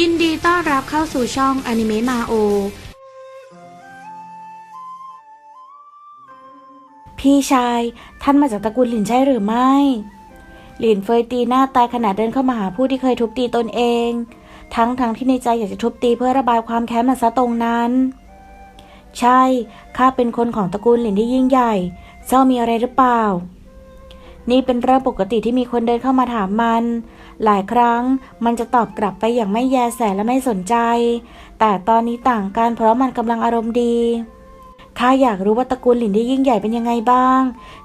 ยินดีต้อนรับเข้าสู่ช่องอนิเมะมาโอ พี่ชาย ท่านมาจากตระกูลหลินใช่หรือไม่ หลินเฟยตีหน้าตายขณะเดินเข้ามาหาผู้ที่เคยทุบตีตนเอง ทั้งทั้งที่ในใจอยากจะทุบตีเพื่อระบายความแค้นมันซะตรงนั้น ใช่ ข้าเป็นคนของตระกูลหลินที่ยิ่งใหญ่ เจ้ามีอะไรหรือเปล่า นี่เป็นเรื่องปกติที่มีคนเดินเข้ามาถามมัน หลายครั้งมันจะตอบกลับไปอย่างไม่แยแสและไม่สนใจ แต่ตอนนี้ต่างกันเพราะมันกำลังอารมณ์ดีข้าอยากรู้ว่าตระกูลหลินที่ยิ่งใหญ่เป็นยังไงบ้าง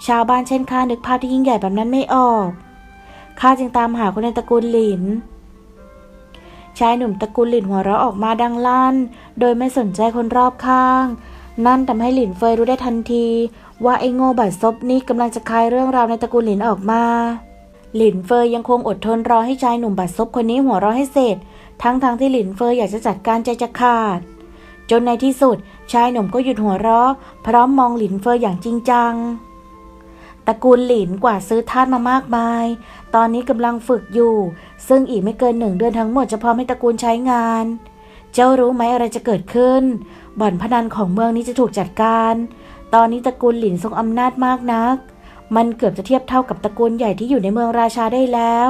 ชาวบ้านเช่นข้านึกภาพที่ยิ่งใหญ่แบบนั้นไม่ออกข้าจึงตามหาคนในตระกูลหลินชายหนุ่มตระกูลหลินหัวเราะออกมาดังลั่น โดยไม่สนใจคนรอบข้าง นั่นทำให้หลินเฟยรู้ได้ทันที ว่าไอ้โง่บัดซบนี่กำลังจะคลายเรื่องราวในตระกูลหลินออกมา หลินเฟยยังคงอดทนรอให้ชายหนุ่มบัดซบคนนี้หัวเราะให้เสร็จ ทั้งๆทที่หลินเฟยอยากจะจัดการใจจะขาด จนในที่สุด ชายหนุ่มก็หยุดหัวเราะ พร้อมมองหลินเฟยอย่างจริงจัง ตระกูลหลินกว่าซื้อทาสมามากมาย ตอนนี้กำลังฝึกอยู่ ซึ่งอีกไม่เกินหนึ่งเดือนทั้งหมดจะพร้อมให้ตระกูลใช้งาน เจ้ารู้ไหมอะไรจะเกิดขึ้น บ่อนพนันของเมืองนี้จะถูกจัดการ ตอนนี้ตระกูลหลินทรงอำนาจมากนัก มันเกือบจะเทียบเท่ากับตระกูลใหญ่ที่อยู่ในเมืองราชาได้แล้ว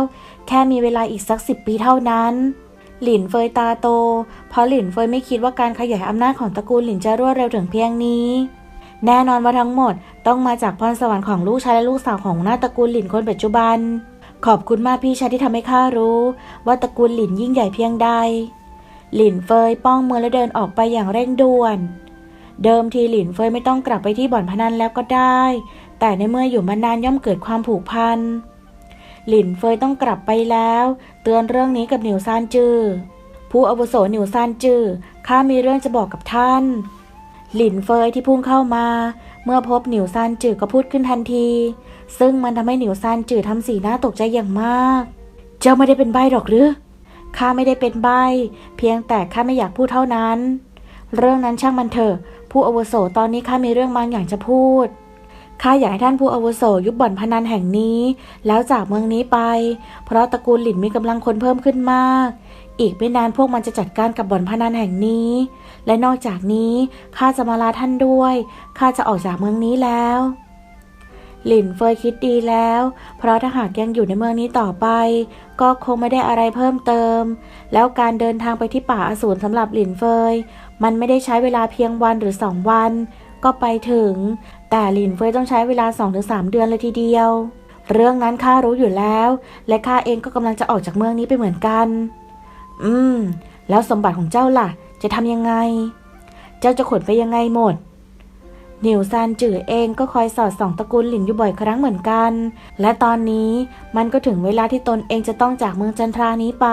แค่มีเวลาอีกสักสิบปีเท่านั้น หลินเฟยตาโต เพราะหลินเฟยไม่คิดว่าการขยายอำนาจของตระกูลหลินจะรวดเร็วถึงเพียงนี้ แน่นอนว่าทั้งหมดต้องมาจากพรสวรรค์ของลูกชายและลูกสาวของหน้าตระกูลหลินคนปัจจุบัน ขอบคุณมากพี่ชายที่ทำให้ข้ารู้ ว่าตระกูลหลินยิ่งใหญ่เพียงใด หลินเฟยป้องมือและเดินออกไปอย่างเร่งด่วนเดิมทีหลินเฟยไม่ต้องกลับไปที่บ่อนพนันแล้วก็ได้ แต่ในเมื่ออยู่มานานย่อมเกิดความผูกพัน หลินเฟยต้องกลับไปแล้ว เตือนเรื่องนี้กับหนิวซานจือ ผู้อาวุโสหนิวซานจือ ข้ามีเรื่องจะบอกกับท่าน หลินเฟยที่พุ่งเข้ามา เมื่อพบหนิวซานจือก็พูดขึ้นทันที ซึ่งมันทำให้หนิวซานจือทำสีหน้าตกใจอย่างมาก เจ้าไม่ได้เป็นใบหรอกหรือข้าไม่ได้เป็นใบเพียงแต่ข้าไม่อยากพูดเท่านั้น เรื่องนั้นช่างมันเถอะ ผู้อาวุโสตอนนี้ข้ามีเรื่องบางอย่างจะพูด ข้าอยากให้ท่านผู้อาวุโสยุบบ่อนพนันแห่งนี้ แล้วจากเมืองนี้ไป เพราะตระกูลหลินมีกำลังคนเพิ่มขึ้นมาก อีกไม่นานพวกมันจะจัดการกับบ่อนพนันแห่งนี้ และนอกจากนี้ข้าจะมาลาท่านด้วยข้าจะออกจากเมืองนี้แล้วหลินเฟยคิดดีแล้ว เพราะถ้าหากยังอยู่ในเมืองนี้ต่อไป ก็คงไม่ได้อะไรเพิ่มเติม แล้วการเดินทางไปที่ป่าอสูรสำหรับหลินเฟย มันไม่ได้ใช้เวลาเพียงวันหรือสองวัน ก็ไปถึง แต่หลินเฟยต้องใช้เวลา 2-3 เดือนเลยทีเดียว เรื่องนั้นข้ารู้อยู่แล้ว และข้าเองก็กำลังจะออกจากเมืองนี้ไปเหมือนกัน อืม แล้วสมบัติของเจ้าล่ะ จะทำยังไง เจ้าจะขนไปยังไงหมดนิวซานจือเองก็คอยสอดส่องตระกูลหลินอยู่บ่อยครั้งเหมือนกัน และตอนนี้มันก็ถึงเวลาที่ตนเองจะต้องจากเมืองจันทรานี้ไป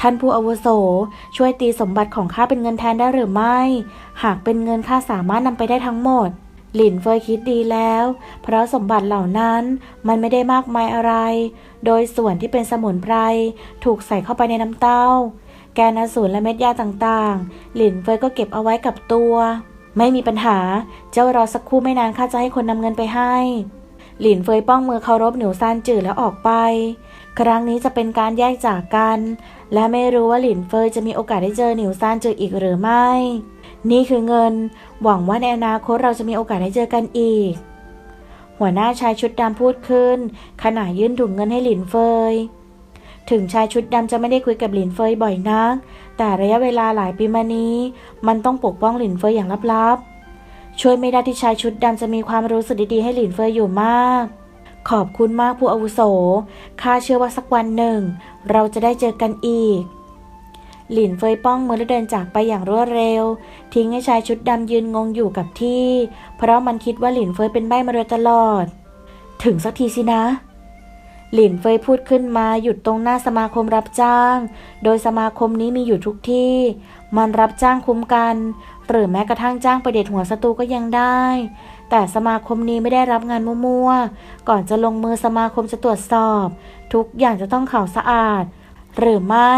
ท่านผู้อาวุโส ช่วยตีสมบัติของข้าเป็นเงินแทนได้หรือไม่ หากเป็นเงินข้าสามารถนำไปได้ทั้งหมด หลินเฟยคิดดีแล้ว เพราะสมบัติเหล่านั้นมันไม่ได้มากมายอะไร โดยส่วนที่เป็นสมุนไพรถูกใส่เข้าไปในน้ำเต้า แกนอสูรและเม็ดยาต่างๆ หลินเฟยก็เก็บเอาไว้กับตัว ไม่มีปัญหา เจ้ารอสักครู่ไม่นานข้าจะให้คนนำเงินไปให้ หลินเฟยป้องมือเคารพหนิวซานจือแล้วออกไป ครั้งนี้จะเป็นการแยกจากกัน และไม่รู้ว่าหลินเฟยจะมีโอกาสได้เจอหนิวซานจืออีกหรือไม่ นี่คือเงิน หวังว่าในอนาคตเราจะมีโอกาสได้เจอกันอีก หัวหน้าชายชุดดำพูดขึ้น ขณะยื่นถุงเงินให้หลินเฟย ถึงชายชุดดำจะไม่ได้คุยกับหลินเฟยบ่อยนัก แต่ระยะเวลาหลายปีมานี้ มันต้องปกป้องหลินเฟยอย่างลับๆ ช่วยไม่ได้ที่ชายชุดดำจะมีความรู้สึกดีๆให้หลินเฟยอยู่มาก ขอบคุณมากผู้อาวุโส ข้าเชื่อว่าสักวันหนึ่ง เราจะได้เจอกันอีก หลินเฟยป้องมือและเดินจากไปอย่างรวดเร็ว ทิ้งให้ชายชุดดำยืนงงอยู่กับที่ เพราะมันคิดว่าหลินเฟยเป็นใบมาโดยตลอด ถึงสักทีสินะ หลินเฟยพูดขึ้นมาหยุดตรงหน้าสมาคมรับจ้าง โดยสมาคมนี้มีอยู่ทุกที่ มันรับจ้างคุ้มกัน หรือแม้กระทั่งจ้างไปเด็ดหัวศัตรูก็ยังได้ แต่สมาคมนี้ไม่ได้รับงานมั่วๆ ก่อนจะลงมือสมาคมจะตรวจสอบ ทุกอย่างจะต้องข่าวสะอาด หรือไม่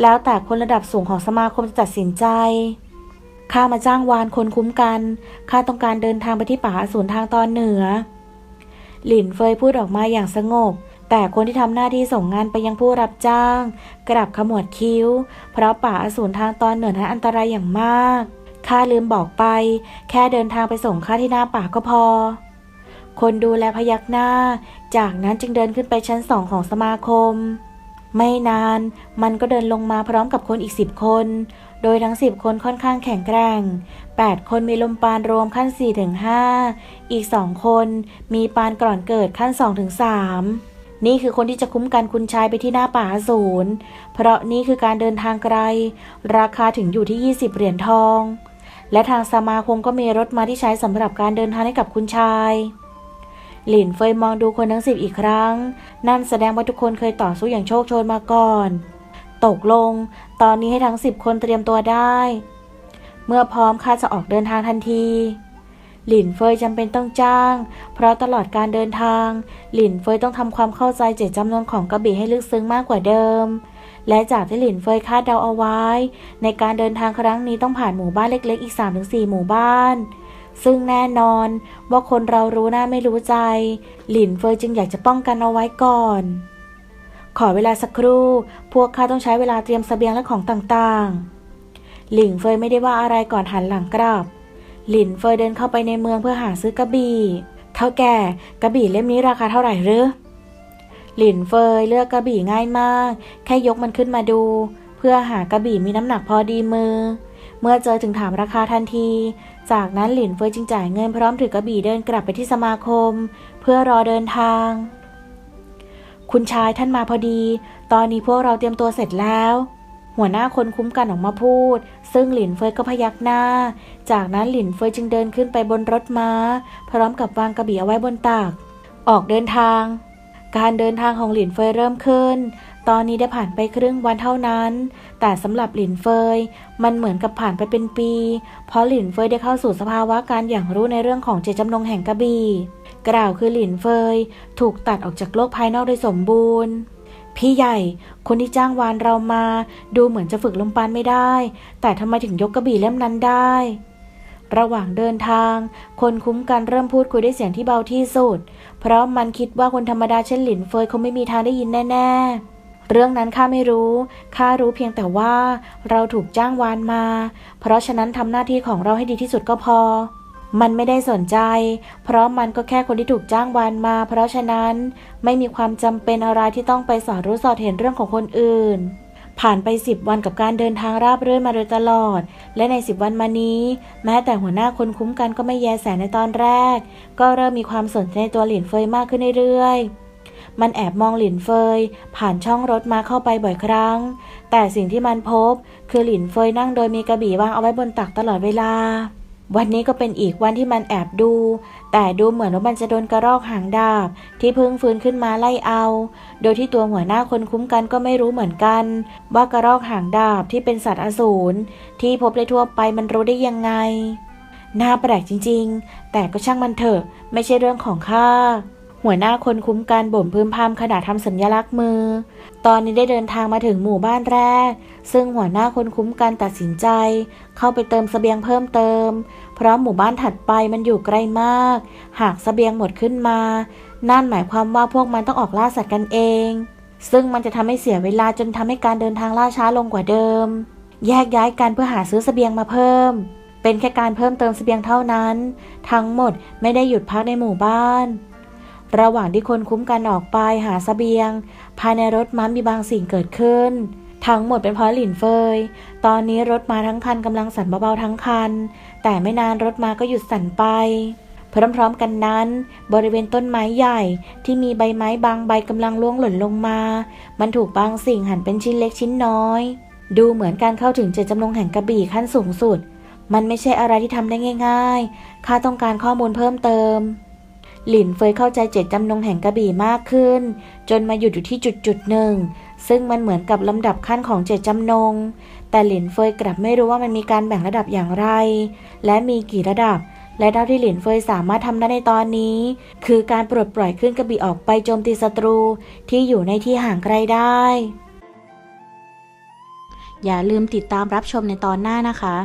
แล้วแต่คนระดับสูงของสมาคมจะตัดสินใจข้ามาจ้างวานคนคุ้มกันข้าต้องการเดินทางไปที่ป่าอสูรทางตอนเหนือ หลินเฟยพูดออกมาอย่างสงบ แต่คนที่ทำหน้าที่ส่งงานไปยังผู้รับจ้าง กลับขมวดคิ้ว เพราะป่าอสูรทางตอนเหนือนั้นอันตรายอย่างมากข้าลืมบอกไป แค่เดินทางไปส่งข้าที่หน้าป่าก็พอ คนดูแลพยักหน้า จากนั้นจึงเดินขึ้นไปชั้นสองของสมาคม ไม่นานมันก็เดินลงมาพร้อมกับคนอีกสิบคน โดยทั้งสิบคนค่อนข้างแข็งแกร่งแปดคนมีลมปานรวมขั้น 4 ถึง 5 อีกสองคนมีปานก่อนเกิดขั้น 2 ถึง 3 นี่คือคนที่จะคุ้มกันคุณชายไปที่หน้าป่าอสูรเพราะนี่คือการเดินทางไกล ราคาถึงอยู่ที่ 20 เหรียญทอง และทางสมาคมก็มีรถมาที่ใช้สำหรับการเดินทางให้กับคุณชาย หลินเฟยมองดูคนทั้งสิบอีกครั้ง นั่นแสดงว่าทุกคนเคยต่อสู้อย่างโชคโชนมาก่อน ตกลง ตอนนี้ให้ทั้งสิบคนเตรียมตัวได้ เมื่อพร้อมข้าจะออกเดินทางทันที หลินเฟยจำเป็นต้องจ้าง เพราะตลอดการเดินทาง หลินเฟยต้องทำความเข้าใจเจตจำนวนของกระบี่ให้ลึกซึ้งมากกว่าเดิมและจากที่หลินเฟยคาดเดาเอาไว้ ในการเดินทางครั้งนี้ต้องผ่านหมู่บ้านเล็กๆ อีก 3-4 หมู่บ้าน ซึ่งแน่นอนว่าคนเรารู้หน้าไม่รู้ใจ หลินเฟยจึงอยากจะป้องกันเอาไว้ก่อน ขอเวลาสักครู่ พวกข้าต้องใช้เวลาเตรียมเสบียงและของต่างๆ หลินเฟยไม่ได้ว่าอะไรก่อนหันหลังกลับ หลินเฟยเดินเข้าไปในเมืองเพื่อหาซื้อกระบี่ เท่าแก่กระบี่เล่มนี้ราคาเท่าไหร่หรือ หลินเฟยเลือกกระบี่ง่ายมาก แค่ยกมันขึ้นมาดู เพื่อหากระบี่มีน้ำหนักพอดีมือ เมื่อเจอถึงถามราคาทันที จากนั้นหลินเฟยจึงจ่ายเงินพร้อมถือกระบี่เดินกลับไปที่สมาคม เพื่อรอเดินทาง คุณชายท่านมาพอดี ตอนนี้พวกเราเตรียมตัวเสร็จแล้ว หัวหน้าคนคุ้มกันออกมาพูด ซึ่งหลินเฟยก็พยักหน้า จากนั้นหลินเฟยจึงเดินขึ้นไปบนรถม้า พร้อมกับวางกระบี่เอาไว้บนตัก ออกเดินทาง การเดินทางของหลินเฟยเริ่มขึ้น ตอนนี้ได้ผ่านไปครึ่งวันเท่านั้น แต่สำหรับหลินเฟย มันเหมือนกับผ่านไปเป็นปี เพราะหลินเฟยได้เข้าสู่สภาวะการอย่างรู้ในเรื่องของเจตจำนงแห่งกระบี่ กล่าวคือหลินเฟย ถูกตัดออกจากโลกภายนอกโดยสมบูรณ์ พี่ใหญ่ คนที่จ้างวานเรามา ดูเหมือนจะฝึกลมปานไม่ได้ แต่ทำไมถึงยกกระบี่เล่มนั้นได้ ระหว่างเดินทาง คนคุ้มกันเริ่มพูดคุยด้วยเสียงที่เบาที่สุด เพราะมันคิดว่าคนธรรมดาเช่นหลินเฟยคงไม่มีทางได้ยินแน่ ๆ เรื่องนั้นข้าไม่รู้ ข้ารู้เพียงแต่ว่าเราถูกจ้างวานมา เพราะฉะนั้นทำหน้าที่ของเราให้ดีที่สุดก็พอ มันไม่ได้สนใจ เพราะมันก็แค่คนที่ถูกจ้างวานมา เพราะฉะนั้นไม่มีความจำเป็นอะไรที่ต้องไปสอดรู้สอดเห็นเรื่องของคนอื่น ผ่านไปสิบวันกับการเดินทางราบเรื่อยมาโดยตลอด และในสิบวันมานี้ แม้แต่หัวหน้าคนคุ้มกันก็ไม่แยแสในตอนแรก ก็เริ่มมีความสนใจในตัวหลินเฟยมากขึ้นเรื่อยๆ มันแอบมองหลินเฟย ผ่านช่องรถมาเข้าไปบ่อยครั้ง แต่สิ่งที่มันพบ คือหลินเฟยนั่งโดยมีกระบี่วางเอาไว้บนตักตลอดเวลา วันนี้ก็เป็นอีกวันที่มันแอบดู แต่ดูเหมือนว่ามันจะโดนกระรอกหางดาบ ที่เพิ่งฟื้นขึ้นมาไล่เอา โดยที่ตัวหัวหน้าคนคุ้มกันก็ไม่รู้เหมือนกัน ว่ากระรอกหางดาบที่เป็นสัตว์อสูรที่พบได้ทั่วไปมันรู้ได้ยังไงน่าแปลกจริง ๆ แต่ก็ช่างมันเถอะ ไม่ใช่เรื่องของข้า หัวหน้าคนคุ้มกันบ่มพึมพำขณะทำสัญลักษณ์มือ ตอนนี้ได้เดินทางมาถึงหมู่บ้านแรก ซึ่งหัวหน้าคนคุ้มกันตัดสินใจ เข้าไปเติมเสบียงเพิ่มเติม เพราะหมู่บ้านถัดไปมันอยู่ไกลมาก หากเสบียงหมดขึ้นมา นั่นหมายความว่าพวกมันต้องออกล่าสัตว์กันเอง ซึ่งมันจะทำให้เสียเวลาจนทำให้การเดินทางล่าช้าลงกว่าเดิม แยกย้ายกันเพื่อหาซื้อเสบียงมาเพิ่ม เป็นแค่การเพิ่มเติมเสบียงเท่านั้น ทั้งหมดไม่ได้หยุดพักในหมู่บ้าน ระหว่างที่คนคุ้มกันออกไปหาเสบียง ภายในรถม้ามีบางสิ่งเกิดขึ้น ทั้งหมดเป็นเพราะหลินเฟย ตอนนี้รถม้าทั้งคันกำลังสั่นเบาๆทั้งคัน แต่ไม่นานรถม้าก็หยุดสั่นไปพร้อมๆกันนั้น บริเวณต้นไม้ใหญ่ที่มีใบไม้บางใบกำลังร่วงหล่นลงมา มันถูกบางสิ่งหั่นเป็นชิ้นเล็กชิ้นน้อย ดูเหมือนการเข้าถึงเจตจำนงแห่งกระบี่ขั้นสูงสุด มันไม่ใช่อะไรที่ทำได้ง่าย ๆ ข้าต้องการข้อมูลเพิ่มเติม หลินเฟยเข้าใจเจตจำนงแห่งกระบี่มากขึ้น จนมาหยุดอยู่ที่จุดจุดหนึ่ง ซึ่งมันเหมือนกับลำดับขั้นของเจตจำนง แต่หลินเฟยกลับไม่รู้ว่ามันมีการแบ่งระดับอย่างไร และมีกี่ระดับ และเท่าที่หลินเฟยสามารถทำได้ในตอนนี้ คือการปลดปล่อยขึ้นกระบี่ออกไปโจมตีศัตรูที่อยู่ในที่ห่างไกลได้ อย่าลืมติดตามรับชมในตอนหน้านะคะ